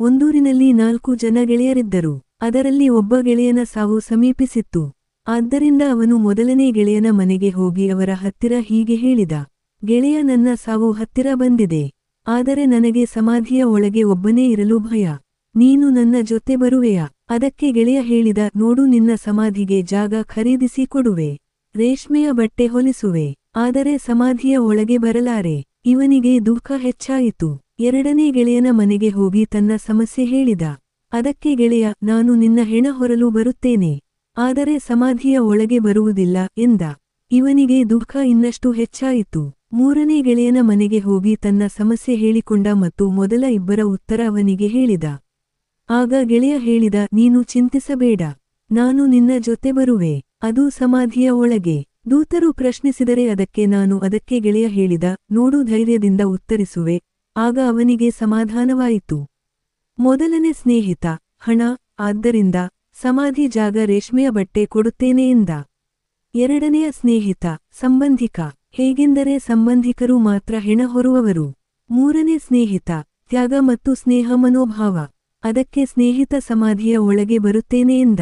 ಒಂದೂರಿನಲ್ಲಿ ನಾಲ್ಕು ಜನ ಗೆಳೆಯರಿದ್ದರು. ಅದರಲ್ಲಿ ಒಬ್ಬ ಗೆಳೆಯನ ಸಾವು ಸಮೀಪಿಸಿತ್ತು. ಆದ್ದರಿಂದ ಅವನು ಮೊದಲನೇ ಗೆಳೆಯನ ಮನೆಗೆ ಹೋಗಿ ಅವರ ಹತ್ತಿರ ಹೀಗೆ ಹೇಳಿದ, ಗೆಳೆಯ, ನನ್ನ ಸಾವು ಹತ್ತಿರ ಬಂದಿದೆ. ಆದರೆ ನನಗೆ ಸಮಾಧಿಯ ಒಳಗೆ ಒಬ್ಬನೇ ಇರಲು ಭಯ. ನೀನು ನನ್ನ ಜೊತೆ ಬರುವೆಯಾ? ಅದಕ್ಕೆ ಗೆಳೆಯ ಹೇಳಿದ, ನೋಡು, ನಿನ್ನ ಸಮಾಧಿಗೆ ಜಾಗ ಖರೀದಿಸಿ ಕೊಡುವೆ. ರೇಷ್ಮೆಯ ಬಟ್ಟೆ ಹೊಲಿಸುವೆ. ಆದರೆ ಸಮಾಧಿಯ ಒಳಗೆ ಬರಲಾರೆ. ಇವನಿಗೆ ದುಃಖ ಹೆಚ್ಚಾಯಿತು. ಎರಡನೇ ಗೆಳೆಯನ ಮನೆಗೆ ಹೋಗಿ ತನ್ನ ಸಮಸ್ಯೆ ಹೇಳಿದ. ಅದಕ್ಕೆ ಗೆಳೆಯ, ನಾನು ನಿನ್ನ ಹೆಣ ಹೊರಲು ಬರುತ್ತೇನೆ. ಆದರೆ ಸಮಾಧಿಯ ಒಳಗೆ ಬರುವುದಿಲ್ಲ ಎಂದ. ಇವನಿಗೆ ದುಃಖ ಇನ್ನಷ್ಟು ಹೆಚ್ಚಾಯಿತು. ಮೂರನೇ ಗೆಳೆಯನ ಮನೆಗೆ ಹೋಗಿ ತನ್ನ ಸಮಸ್ಯೆ ಹೇಳಿಕೊಂಡ ಮತ್ತು ಮೊದಲ ಇಬ್ಬರ ಉತ್ತರ ಅವನಿಗೆ ಹೇಳಿದ. ಆಗ ಗೆಳೆಯ ಹೇಳಿದ, ನೀನು ಚಿಂತಿಸಬೇಡ. ನಾನು ನಿನ್ನ ಜೊತೆ ಬರುವೆ. ಅದು ಸಮಾಧಿಯ ಒಳಗೆ. ದೂತರು ಪ್ರಶ್ನಿಸಿದರೆ ಅದಕ್ಕೆ ನಾನು, ಅದಕ್ಕೆ ಗೆಳೆಯ ಹೇಳಿದ, ನೋಡು ಧೈರ್ಯದಿಂದ ಉತ್ತರಿಸುವೆ. ಆಗ ಅವನಿಗೆ ಸಮಾಧಾನವಾಯಿತು. ಮೊದಲನೇ ಸ್ನೇಹಿತ, ಹಣ, ಆದ್ದರಿಂದ ಸಮಾಧಿ ಜಾಗ ರೇಷ್ಮೆಯ ಬಟ್ಟೆ ಕೊಡುತ್ತೇನೆ ಎಂದ. ಎರಡನೆಯ ಸ್ನೇಹಿತ, ಸಂಬಂಧಿಕ, ಹೇಗೆಂದರೆ ಸಂಬಂಧಿಕರು ಮಾತ್ರ ಹೆಣ ಹೊರುವವರು. ಮೂರನೇ ಸ್ನೇಹಿತ, ತ್ಯಾಗ ಮತ್ತು ಸ್ನೇಹ ಮನೋಭಾವ, ಅದಕ್ಕೆ ಸ್ನೇಹಿತ ಸಮಾಧಿಯ ಒಳಗೆ ಬರುತ್ತೇನೆ ಎಂದ.